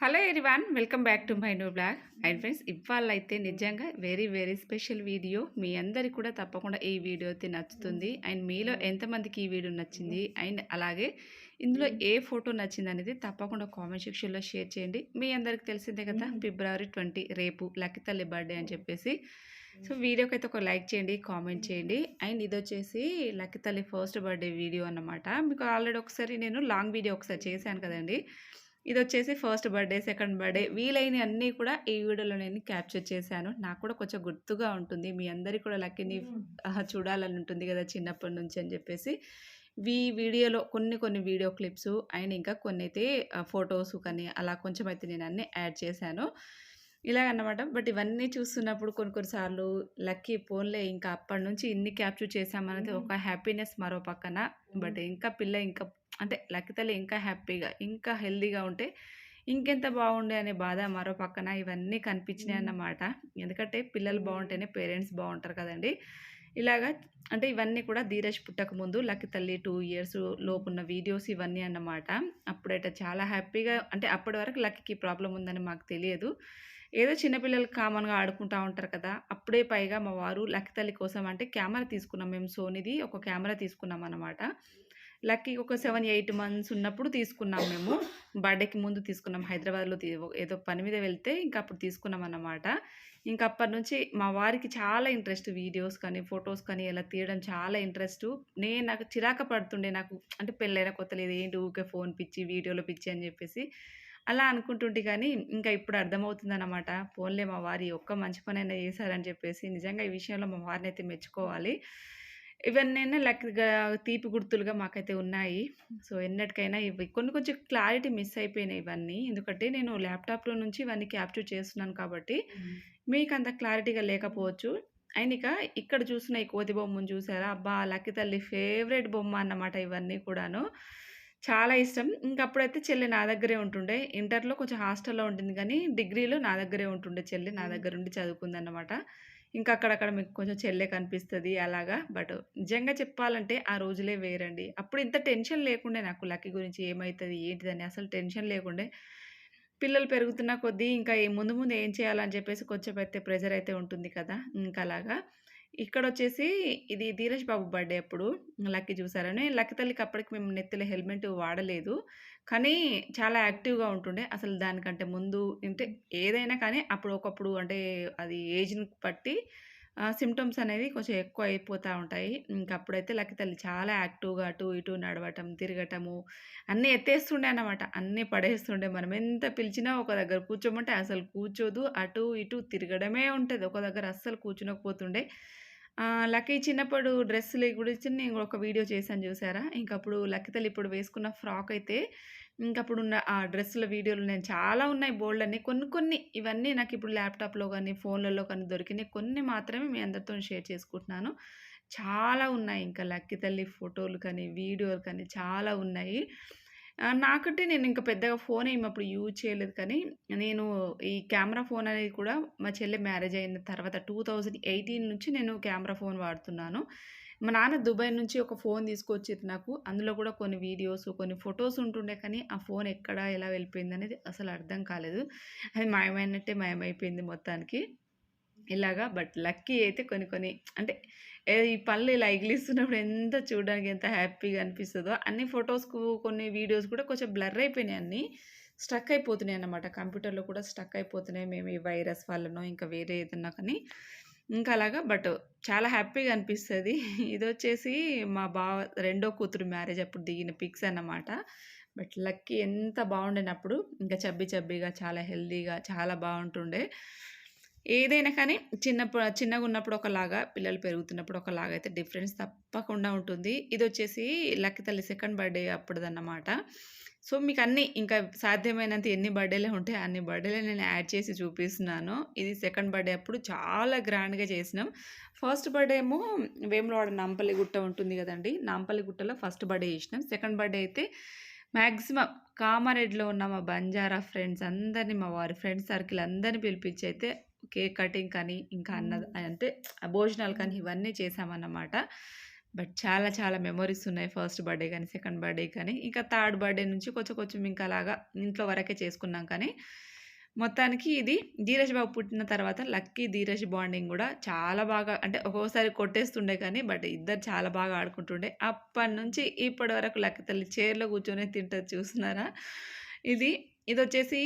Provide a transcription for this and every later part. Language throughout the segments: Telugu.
Hello everyone welcome back to my new blog and friends ఇవాళ అయితే నిజంగా వెరీ వెరీ స్పెషల్ వీడియో మీ అందరికి కూడా తప్పకుండా ఈ వీడియో అయితే నచ్చుతుంది. అండ్ మీలో ఎంతమందికి ఈ వీడియో నచ్చింది? అండ్ అలాగే ఇందులో ఏ ఫోటో నచ్చింది అనేది తప్పకుండా కామెంట్ సెక్షన్లో షేర్ చేయండి. మీ అందరికి తెలిసిందే కదా ఫిబ్రవరి ట్వంటీ రేపు లక్కితల్లి బర్త్డే అని చెప్పేసి. సో వీడియోకి అయితే ఒక లైక్ చేయండి కామెంట్ చేయండి. అండ్ ఇది వచ్చేసి లక్కితల్లి ఫస్ట్ బర్త్డే వీడియో అన్నమాట. మీకు ఆల్రెడీ ఒకసారి నేను లాంగ్ వీడియో ఒకసారి చేశాను కదండి. ఇది వచ్చేసి ఫస్ట్ బర్త్డే సెకండ్ బర్త్డే వీలైన అన్నీ కూడా ఈ వీడియోలో నేను క్యాప్చర్ చేశాను. నాకు కూడా కొంచెం గుర్తుగా ఉంటుంది. మీ అందరికీ కూడా లక్కీని చూడాలని ఉంటుంది కదా చిన్నప్పటి నుంచి అని చెప్పేసి. ఈ వీడియోలో కొన్ని కొన్ని వీడియో క్లిప్స్ అండ్ ఇంకా కొన్ని అయితే ఫొటోస్ కానీ అలా కొంచెం అయితే నేను అన్నీ యాడ్ చేశాను. ఇలాగన్నమాట. బట్ ఇవన్నీ చూస్తున్నప్పుడు కొన్ని కొన్నిసార్లు లక్కీ ఫోన్లే ఇంకా అప్పటి నుంచి ఇన్ని క్యాప్చర్ చేసామనేది ఒక హ్యాపీనెస్ మరో పక్కన. బట్ ఇంకా పిల్ల ఇంకా అంటే లక్కీ తల్లి ఇంకా హ్యాపీగా ఇంకా హెల్దీగా ఉంటే ఇంకెంత బాగుండే అనే బాధ మరో పక్కన ఇవన్నీ కనిపించినాయి అన్నమాట. ఎందుకంటే పిల్లలు బాగుంటేనే పేరెంట్స్ బాగుంటారు కదండి. ఇలాగా అంటే ఇవన్నీ కూడా ధీరజ్ పుట్టక ముందు లక్కీ తల్లి టూ ఇయర్స్ లోపున్న వీడియోస్ ఇవన్నీ అన్నమాట. అప్పుడైతే చాలా హ్యాపీగా అంటే అప్పటి వరకు లక్కీకి ప్రాబ్లం ఉందని మాకు తెలియదు. ఏదో చిన్నపిల్లలు కామన్గా ఆడుకుంటూ ఉంటారు కదా అప్పుడే పైగా మా వారు లక్కీ తల్లి కోసం అంటే కెమెరా తీసుకున్నాం. మేము సోనీది ఒక కెమెరా తీసుకున్నాం అన్నమాట. లక్కీ ఒక సెవెన్ ఎయిట్ మంత్స్ ఉన్నప్పుడు తీసుకున్నాం మేము. బర్త్డేకి ముందు తీసుకున్నాం. హైదరాబాద్లో ఏదో పని మీద వెళ్తే ఇంకా అప్పుడు తీసుకున్నాం అన్నమాట. ఇంకా అప్పటి నుంచి మా వారికి చాలా ఇంట్రెస్ట్ వీడియోస్ కానీ ఫొటోస్ కానీ ఇలా తీయడం చాలా ఇంట్రెస్ట్. నేను నాకు చిరాక పడుతుండే నాకు అంటే పెళ్ళైన కొత్త లేదు ఏంటి ఊకే ఫోన్ పిచ్చి వీడియోలో పిచ్చి అని చెప్పేసి. అలా అనుకుంటుంటే కానీ ఇంకా ఇప్పుడు అర్థమవుతుంది అనమాట ఫోన్లే మా వారి ఒక్క మంచి పని అయినా చేశారని చెప్పేసి నిజంగా ఈ విషయంలో మా వారిని అయితే మెచ్చుకోవాలి. ఇవన్నీ లెక్కగా తీపి గుర్తులుగా మాకైతే ఉన్నాయి. సో ఎన్నటికైనా ఇవి కొన్ని కొంచెం క్లారిటీ మిస్ అయిపోయినాయి ఇవన్నీ. ఎందుకంటే నేను ల్యాప్టాప్లో నుంచి ఇవన్నీ క్యాప్చర్ చేస్తున్నాను కాబట్టి మీకు అంత క్లారిటీగా లేకపోవచ్చు. అండ్ ఇక ఇక్కడ చూసిన ఈ కోతి బొమ్మను చూసారా? అబ్బా లక్కీ తల్లి ఫేవరెట్ బొమ్మ అన్నమాట ఇవన్నీ కూడాను. చాలా ఇష్టం. ఇంక అప్పుడైతే చెల్లి నా దగ్గరే ఉంటుండే. ఇంటర్లో కొంచెం హాస్టల్లో ఉంటుంది కానీ డిగ్రీలో నా దగ్గరే ఉంటుండే చెల్లి. నా దగ్గర ఉండి చదువుకుందన్నమాట. ఇంకా అక్కడక్కడ మీకు కొంచెం చెల్లె కనిపిస్తుంది అలాగా. బట్ నిజంగా చెప్పాలంటే ఆ రోజులే వేరండి. అప్పుడు ఇంత టెన్షన్ లేకుండే నాకు లక్కీ గురించి ఏమవుతుంది ఏంటిదని అసలు టెన్షన్ లేకుండే. పిల్లలు పెరుగుతున్న కొద్దీ ఇంకా ముందు ముందు ఏం చేయాలని చెప్పేసి కొంచెం అయితే ప్రెజర్ అయితే ఉంటుంది కదా. ఇంకా అలాగా ఇక్కడ వచ్చేసి ఇది ధీరజ్ బాబు బర్త్డే అప్పుడు. లక్కీ చూసారని. లక్కీ తల్లికి అప్పటికి మేము నెత్తిలో హెల్మెట్ వాడలేదు. కానీ చాలా యాక్టివ్గా ఉంటుండే. అసలు దానికంటే ముందు అంటే ఏదైనా కానీ అప్పుడు ఒకప్పుడు అంటే అది ఏజ్ని బట్టి సిమ్టమ్స్ అనేది కొంచెం ఎక్కువ అయిపోతూ ఉంటాయి. ఇంక అప్పుడైతే తల్లి చాలా యాక్టివ్గా అటు ఇటు నడవటం తిరగటము అన్నీ ఎత్తేస్తుండే అన్నమాట. అన్నీ పడేస్తుండే. మనం ఎంత పిలిచినా ఒక దగ్గర కూర్చోమంటే అసలు కూర్చోదు. అటు ఇటు తిరగడమే ఉంటుంది. ఒక దగ్గర అస్సలు కూర్చునకపోతుండే. ఆ, లక్కీ చిన్నప్పుడు డ్రెస్సులు గురించి నేను ఒక వీడియో చేశాను చూసారా? ఇంకప్పుడు లక్కీ తల్లి ఇప్పుడు వేసుకున్న ఫ్రాక్ అయితే ఇంకప్పుడు ఉన్న ఆ డ్రెస్సుల వీడియోలు నేను చాలా ఉన్నాయి బోల్డ్ అన్ని. కొన్ని కొన్ని ఇవన్నీ నాకు ఇప్పుడు ల్యాప్టాప్లో కానీ ఫోన్లలో కానీ దొరికినాయి. కొన్ని మాత్రమే మీ అందరితో షేర్ చేసుకుంటున్నాను. చాలా ఉన్నాయి ఇంకా లక్కి తల్లి ఫోటోలు కానీ వీడియోలు కానీ చాలా ఉన్నాయి. నాకంటే నేను ఇంకా పెద్దగా ఫోన్ ఏమి అప్పుడు యూజ్ చేయలేదు కానీ నేను ఈ కెమెరా ఫోన్ అనేది కూడా మా చెల్లె మ్యారేజ్ అయిన తర్వాత టూ థౌజండ్ ఎయిటీన్ నుంచి నేను కెమెరా ఫోన్ వాడుతున్నాను. మా నాన్న దుబాయ్ నుంచి ఒక ఫోన్ తీసుకొచ్చారు నాకు. అందులో కూడా కొన్ని వీడియోస్ కొన్ని ఫొటోస్ ఉంటుండే కానీ ఆ ఫోన్ ఎక్కడ ఎలా వెళ్ళిపోయింది అనేది అసలు అర్థం కాలేదు. అది మాయమైనట్టే మాయమైపోయింది మొత్తానికి. ఇలాగా బట్ లక్కీ అయితే కొన్ని కొన్ని అంటే ఈ పళ్ళు ఇలా ఎగిలిస్తున్నప్పుడు ఎంత చూడడానికి ఎంత హ్యాపీగా అనిపిస్తుందో. అన్ని ఫొటోస్కు కొన్ని వీడియోస్ కూడా కొంచెం బ్లర్ అయిపోయినాయి అన్నీ. స్టక్ అయిపోతున్నాయి అన్నమాట. కంప్యూటర్లో కూడా స్ట్రక్ అయిపోతున్నాయి. మేము ఈ వైరస్ వల్లనో ఇంకా వేరే ఏదన్నా కానీ. ఇంకా అలాగా బట్ చాలా హ్యాపీగా అనిపిస్తుంది. ఇది వచ్చేసి మా బావ రెండో కూతురు మ్యారేజ్ అప్పుడు దిగిన పిక్స్ అన్నమాట. బట్ లక్కీ ఎంత బాగుండేనప్పుడు ఇంకా చబ్బి చబ్బిగా చాలా హెల్దీగా చాలా బాగుంటుండే. ఏదైనా కానీ చిన్నప్పుడు చిన్నగా ఉన్నప్పుడు ఒకలాగా పిల్లలు పెరుగుతున్నప్పుడు ఒకలాగా అయితే డిఫరెన్స్ తప్పకుండా ఉంటుంది. ఇది వచ్చేసి లక్కీ తల్లి సెకండ్ బర్త్డే అప్పుడుదన్నమాట. సో మీకు అన్ని ఇంకా సాధ్యమైనంత ఎన్ని బర్త్డేలే ఉంటే అన్ని బర్త్డేలే నేను యాడ్ చేసి చూపిస్తున్నాను. ఇది సెకండ్ బర్త్డే అప్పుడు చాలా గ్రాండ్గా చేసినాం. ఫస్ట్ బర్త్డే ఏమో వేములవాడ నాంపల్లి గుట్ట ఉంటుంది కదండి. నాంపల్లి గుట్టలో ఫస్ట్ బర్త్డే చేసినాం. సెకండ్ బర్త్డే అయితే మ్యాక్సిమం కామారెడ్డిలో ఉన్న మా బంజారా ఫ్రెండ్స్ అందరినీ మా వారి ఫ్రెండ్స్ సర్కిల్ అందరినీ పిలిపించి అయితే కేక్ కటింగ్ కానీ ఇంకా అన్న అంటే భోజనాలు కానీ ఇవన్నీ చేసామన్నమాట. బట్ చాలా చాలా మెమరీస్ ఉన్నాయి. ఫస్ట్ బర్త్డే కానీ సెకండ్ బర్త్డే కానీ. ఇంకా థర్డ్ బర్త్డే నుంచి కొంచెం కొంచెం ఇంకా అలాగా ఇంట్లో వరకే చేసుకున్నాం కానీ మొత్తానికి ఇది ధీరజ్ బాబు పుట్టిన తర్వాత లక్కీ ధీరజ్ బాండింగ్ కూడా చాలా బాగా అంటే ఒక్కోసారి కొట్టేస్తుండే కానీ బట్ ఇద్దరు చాలా బాగా ఆడుకుంటుండే. అప్పటి నుంచి ఇప్పటి వరకు లక్కీ తల్లి చైర్లో కూర్చొని తింటారు చూస్తున్నారా? ఇది ఇది వచ్చేసి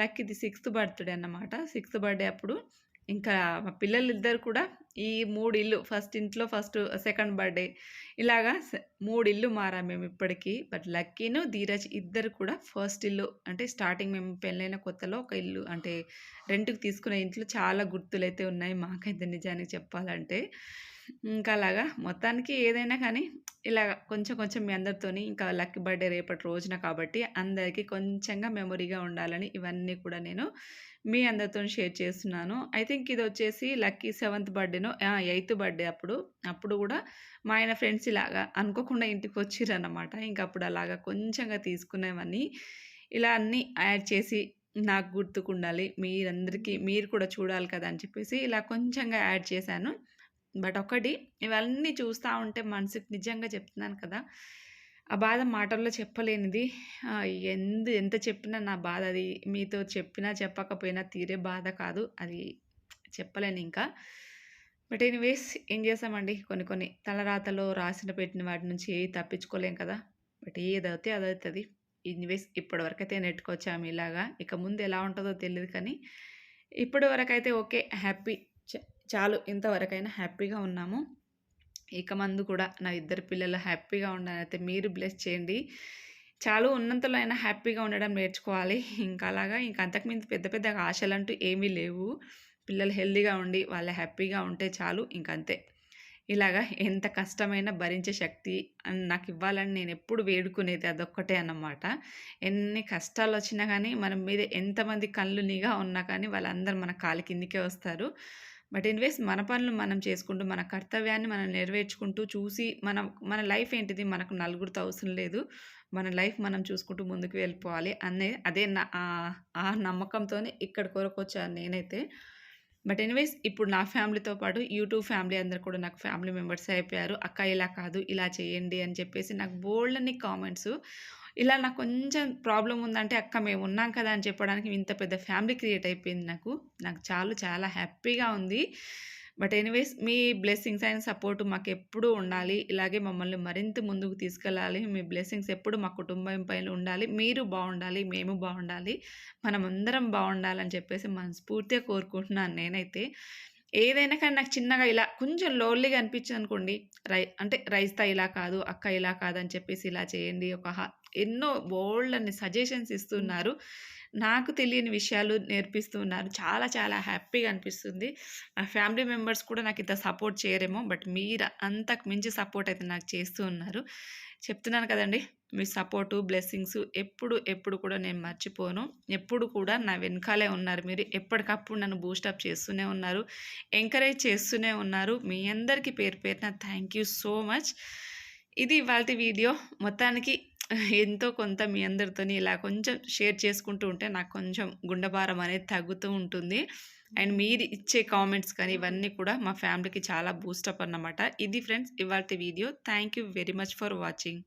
లక్కీది సిక్స్త్ బర్త్డే అన్నమాట. సిక్స్త్ బర్త్డే అప్పుడు ఇంకా మా పిల్లలు ఇద్దరు కూడా ఈ మూడు ఇల్లు ఫస్ట్ ఇంట్లో ఫస్ట్ సెకండ్ బర్త్డే. ఇలాగా మూడు ఇల్లు మారా మేము ఇప్పటికీ. బట్ లక్కీను ధీరజ్ ఇద్దరు కూడా ఫస్ట్ ఇల్లు అంటే స్టార్టింగ్ మేము పెళ్ళైన కొత్తలో ఒక ఇల్లు అంటే రెంట్కి తీసుకునే ఇంట్లో చాలా గుర్తులైతే ఉన్నాయి మాకైతే నిజానికి చెప్పాలంటే. ఇంకా అలాగా. మొత్తానికి ఏదైనా కానీ ఇలా కొంచెం కొంచెం మీ అందరితోని ఇంకా లక్కీ బర్త్డే రేపటి రోజున కాబట్టి అందరికీ కొంచెంగా మెమొరీగా ఉండాలని ఇవన్నీ కూడా నేను మీ అందరితో షేర్ చేస్తున్నాను. ఐ థింక్ ఇది వచ్చేసి లక్కీ సెవెంత్ బర్త్డేను ఎయిత్ బర్త్డే అప్పుడు అప్పుడు కూడా మా ఆయన ఫ్రెండ్స్ ఇలాగా అనుకోకుండా ఇంటికి వచ్చిరన్నమాట ఇంకా అప్పుడు అలాగా కొంచెంగా తీసుకునేవన్నీ ఇలా అన్నీ యాడ్ చేసి నాకు గుర్తుకుండాలి. మీరందరికీ మీరు కూడా చూడాలి కదా అని చెప్పేసి ఇలా కొంచెంగా యాడ్ చేశాను. బట్ ఒకటి ఇవన్నీ చూస్తూ ఉంటే మనసుకి నిజంగా చెప్తున్నాను కదా ఆ బాధ మాటల్లో చెప్పలేనిది. ఎందు ఎంత చెప్పినా నా బాధ అది మీతో చెప్పినా చెప్పకపోయినా తీరే బాధ కాదు అది చెప్పలేను ఇంకా. బట్ ఎనీవేస్ ఏం చేస్తామండి? కొన్ని కొన్ని తలరాతలో రాసిన పెట్టిన వాటి నుంచి ఏవి తప్పించుకోలేం కదా బట్ ఏదైతే అదవుతుంది ఎనీవేస్ ఇప్పటివరకైతే నెట్టుకొచ్చాము ఇలాగా. ఇక ముందు ఎలా ఉంటుందో తెలియదు కానీ ఇప్పటివరకైతే ఓకే హ్యాపీ. చాలు ఇంతవరకైనా హ్యాపీగా ఉన్నాము. ఇక మందు కూడా నా ఇద్దరు పిల్లలు హ్యాపీగా ఉండాలైతే మీరు బ్లెస్ చేయండి. చాలు ఉన్నంతలో అయినా హ్యాపీగా ఉండడం నేర్చుకోవాలి. ఇంకా అలాగా ఇంకా అంతకుమించి పెద్ద పెద్ద ఆశలు అంటూ ఏమీ లేవు. పిల్లలు హెల్దీగా ఉండి వాళ్ళు హ్యాపీగా ఉంటే చాలు ఇంక అంతే ఇలాగా ఎంత కష్టమైనా భరించే శక్తి అని నాకు ఇవ్వాలని నేను ఎప్పుడు వేడుకునేది అదొక్కటే అన్నమాట. ఎన్ని కష్టాలు వచ్చినా కానీ మన మీద ఎంతమంది కళ్ళు నిఘా ఉన్నా కానీ వాళ్ళందరూ మన కాలి కిందికే వస్తారు. బట్ ఎనివేస్ మన పనులు మనం చేసుకుంటూ మన కర్తవ్యాన్ని మనం నెరవేర్చుకుంటూ చూసి మనం మన లైఫ్ ఏంటిది మనకు నలుగురితో అవసరం లేదు. మన లైఫ్ మనం చూసుకుంటూ ముందుకు వెళ్ళిపోవాలి అనే అదే నా ఆ- నమ్మకంతోనే ఇక్కడ కొరకు వచ్చాను నేనైతే. బట్ ఎనీవేస్ ఇప్పుడు నా ఫ్యామిలీతో పాటు యూట్యూబ్ ఫ్యామిలీ అందరు కూడా నాకు ఫ్యామిలీ మెంబర్స్ అయిపోయారు. అక్క ఇలా కాదు ఇలా చేయండి అని చెప్పేసి నాకు బోల్డ్ అని కామెంట్స్. ఇలా నాకు కొంచెం ప్రాబ్లం ఉందంటే అక్క మేము ఉన్నాం కదా అని చెప్పడానికి ఇంత పెద్ద ఫ్యామిలీ క్రియేట్ అయిపోయింది నాకు. నాకు చాలు చాలా హ్యాపీగా ఉంది. బట్ ఎనీవేస్ మీ బ్లెస్సింగ్స్ అండ్ సపోర్ట్ మాకు ఎప్పుడూ ఉండాలి. ఇలాగే మమ్మల్ని మరింత ముందుకు తీసుకెళ్ళాలి. మీ బ్లెస్సింగ్స్ ఎప్పుడు మా కుటుంబం పైన ఉండాలి. మీరు బాగుండాలి మేము బాగుండాలి మనం అందరం బాగుండాలని చెప్పేసి మనస్ఫూర్తిగా కోరుకుంటున్నాను నేనైతే. ఏదైనా కానీ నాకు చిన్నగా ఇలా కొంచెం లోన్లీగా అనిపించింది అనుకోండి రై అంటే రైస్తా ఇలా కాదు అక్క ఇలా కాదు అని చెప్పేసి ఇలా చేయండి ఒక ఎన్నో బోల్డ్ అని సజెషన్స్ ఇస్తున్నారు. నాకు తెలియని విషయాలు నేర్పిస్తున్నారు చాలా చాలా హ్యాపీగా అనిపిస్తుంది. నా ఫ్యామిలీ మెంబర్స్ కూడా నాకు ఇంత సపోర్ట్ చేయరేమో బట్ మీరు అంతకు మించి సపోర్ట్ అయితే నాకు చేస్తూ ఉన్నారు. చెప్తున్నాను కదండి. మీ సపోర్టు బ్లెస్సింగ్స్ ఎప్పుడు ఎప్పుడు కూడా నేను మర్చిపోను. ఎప్పుడు కూడా నా వెనకాలే ఉన్నారు మీరు. ఎప్పటికప్పుడు నన్ను బూస్టప్ చేస్తూనే ఉన్నారు ఎంకరేజ్ చేస్తూనే ఉన్నారు. మీ అందరికీ పేరు పేరున థ్యాంక్ యూ సో మచ్. ఇది ఇవాళ వీడియో. మొత్తానికి ఎంతో కొంత మీ అందరితోని ఇలా కొంచెం షేర్ చేసుకుంటూ ఉంటే నాకు కొంచెం గుండెభారం అనేది తగ్గుతూ ఉంటుంది. అండ్ మీరు ఇచ్చే కామెంట్స్ కానీ ఇవన్నీ కూడా మా ఫ్యామిలీకి చాలా బూస్టప్ అన్నమాట. ఇది ఫ్రెండ్స్ ఇవాళ video. Thank you very much for watching.